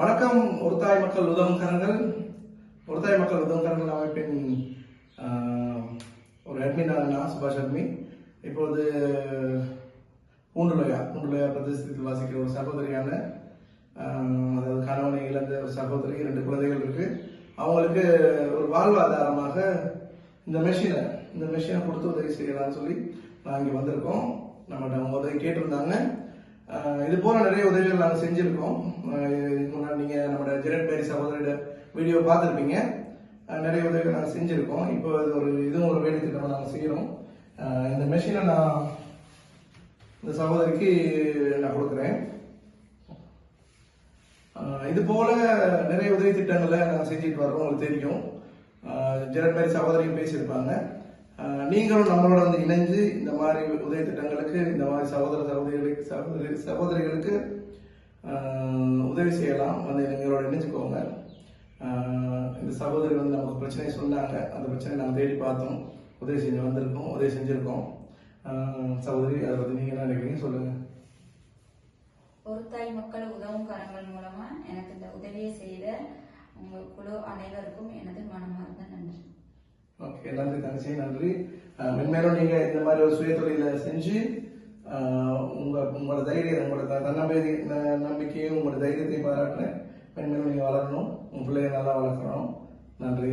வணக்கம். ஒரு தாய் மக்கள் உதவும் கரங்கள். ஒரு தாய் மக்கள் உதவும் கரங்கள் அமைப்பின் ஒரு அட்மினாக நான் சுபாஷ் அட்மி இப்போது பூண்டுலையா. பூண்டுலையா பிரதேசத்தில் வாசிக்கிற ஒரு சகோதரியான அதாவது கணவனை இழந்த ஒரு சகோதரி ரெண்டு குழந்தைகள் இருக்கு. அவங்களுக்கு ஒரு வாழ்வாதாரமாக இந்த மெஷினை இந்த மெஷினை கொடுத்து உதவி செய்யலாம்னு சொல்லி நான் இங்கே வந்திருக்கோம். நம்மகிட்ட அவங்க உதவி கேட்டிருந்தாங்க. இது போல நிறைய உதவிகள் நாங்கள் செஞ்சுருக்கோம். இதுக்கு முன்னாடி நீங்கள் நம்மளோட ஜெரட் பேரி சகோதரியோட வீடியோ பார்த்துருப்பீங்க. நிறைய உதவிகள் நாங்கள் செஞ்சுருக்கோம். இப்போ இது ஒரு இதுவும் ஒரு வேலை திட்டமாக நாங்கள் செய்கிறோம் இந்த மெஷினை நான் இந்த சகோதரிக்கு நான் கொடுக்குறேன். இது போல நிறைய உதவி திட்டங்களை நாங்கள் செஞ்சுட்டு வர்றோம். உங்களுக்கு தெரியும். ஜெரட் பேரி சகோதரியும் பேசியிருப்பாங்க. நீங்களும் நம்மளோட வந்து இணைஞ்சு இந்த மாதிரி உதவி திட்டங்களுக்கு இந்த மாதிரி சகோதர சகோதரி சகோதரி சகோதரிகளுக்கு உதவி செய்யலாம். வந்து எங்களோட இணைஞ்சுக்கோங்க. இந்த சகோதரி வந்து நமக்கு பிரச்சனை சொன்னாங்க. அந்த பிரச்சனை நாங்கள் தேடி பார்த்தோம். உதவி செஞ்சு வந்திருக்கோம். உதவி செஞ்சுருக்கோம். சகோதரி அதை பற்றி நீங்கள் என்ன நினைக்கிறீங்க சொல்லுங்கள் ஒரு தாய் மக்கள் உதவும் கரங்கள் மூலமா எனக்கு இந்த உதவியை செய்த உங்கள் குழு அனைவருக்கும் எனது மனமார்ந்த நன்றி. ஓகே நன்றி தங்கச்சி நன்றி. மென்மேலும் நீங்க இந்த மாதிரி ஒரு சுய தொழிலை செஞ்சு உங்கள் உங்களோட தைரியம் உங்களோட த- நம்பிக்கையும் உங்களோட தைரியத்தையும் பாராட்டுறேன் பெண்கள் நீங்கள் வளரணும். உங்கள் பிள்ளைய நல்லா வளர்க்கணும். நன்றி.